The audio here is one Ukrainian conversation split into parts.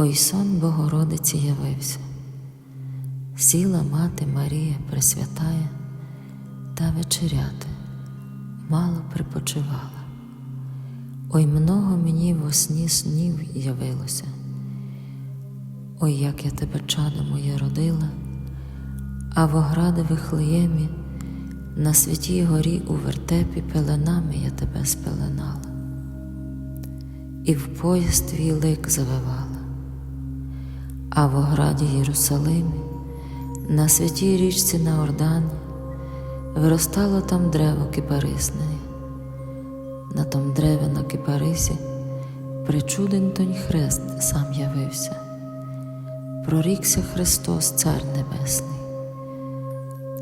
Ой сон Богородиці явився, сіла мати Марія Пресвятая та вечеряти, мало припочивала. Ой много мені во сні снів явилося. Ой, як я тебе, чадо моє, родила, а в огради Вихлеємі, на святій горі у вертепі пеленами я тебе спеленала, і в пояс твій лик завивала, а в ограді Єрусалимі, на святій річці на Ордані, виростало там древо кипарисне. На том древі на кипарисі причуден тонь хрест сам явився. Прорікся Христос, Цар Небесний,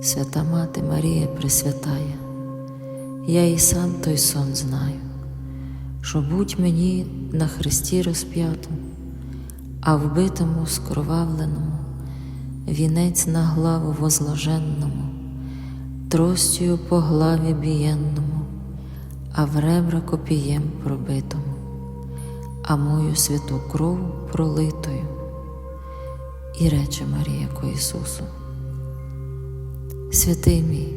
свята Мати Марія Пресвятая, я і сам той сон знаю, що будь мені на хресті розп'ятому, а вбитому скровавленому, вінець на главу возложенному, тростю по главі бієнному, а в ребра копієм пробитому, а мою святу кров пролитою. І рече Марія ко Ісусу. Святий мій,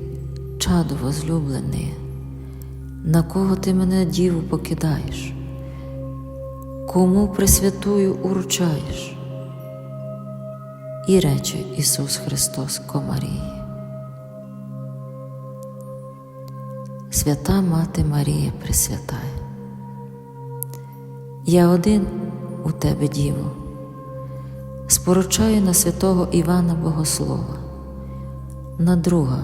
чадо возлюблений, на кого ти мене діву покидаєш, кому пресвятую уручаєш? І рече Ісус Христос ко Марії. Свята Мати Марія Пресвятая, я один у тебе, Діво, споручаю на святого Івана Богослова, на друга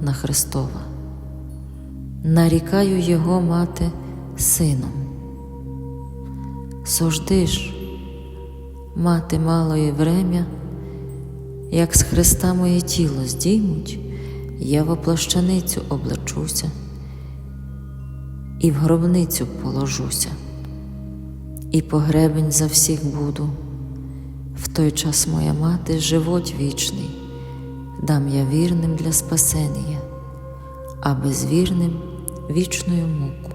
на Христова, нарікаю Його мати сином. Сожди ж, мати малої врем'я, як з Христа моє тіло здіймуть, я в оплащаницю облачуся і в гробницю положуся, і погребень за всіх буду. В той час моя мати живот вічний, дам я вірним для спасення, а безвірним вічною муку.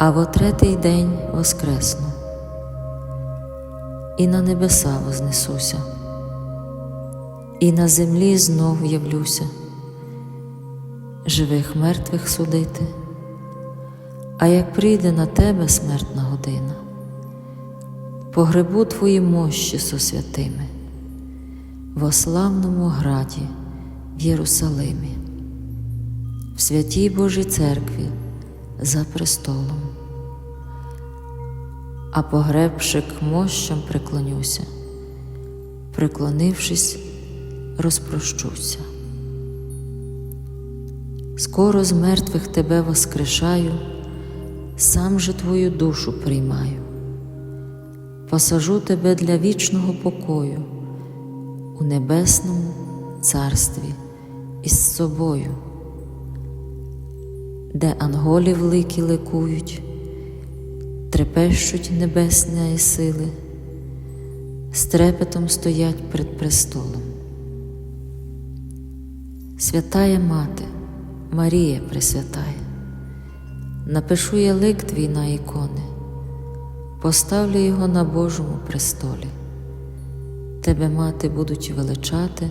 А во третій день воскресну, і на небеса вознесуся, і на землі знов явлюся, живих мертвих судити. А як прийде на тебе смертна година, погребу твої мощі со святими во славному граді в Єрусалимі, в святій Божій церкві за престолом, а погребши к мощам преклонюся, преклонившись, розпрощуся. Скоро з мертвих тебе воскрешаю, сам же твою душу приймаю, посажу тебе для вічного покою у небесному царстві із собою, де анголі великі ликують, трепещуть небесні сили, з трепетом стоять перед престолом. Святая Мати, Марія Пресвятая, напишу я лик твій на ікони, поставлю його на Божому престолі. Тебе, мати, будуть величати,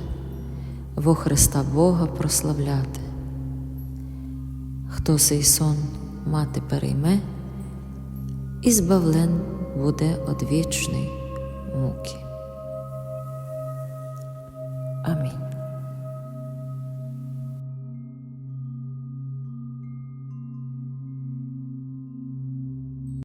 во Христа Бога прославляти. Хто сей сон мати перейме, і збавлен буде одвічний муки.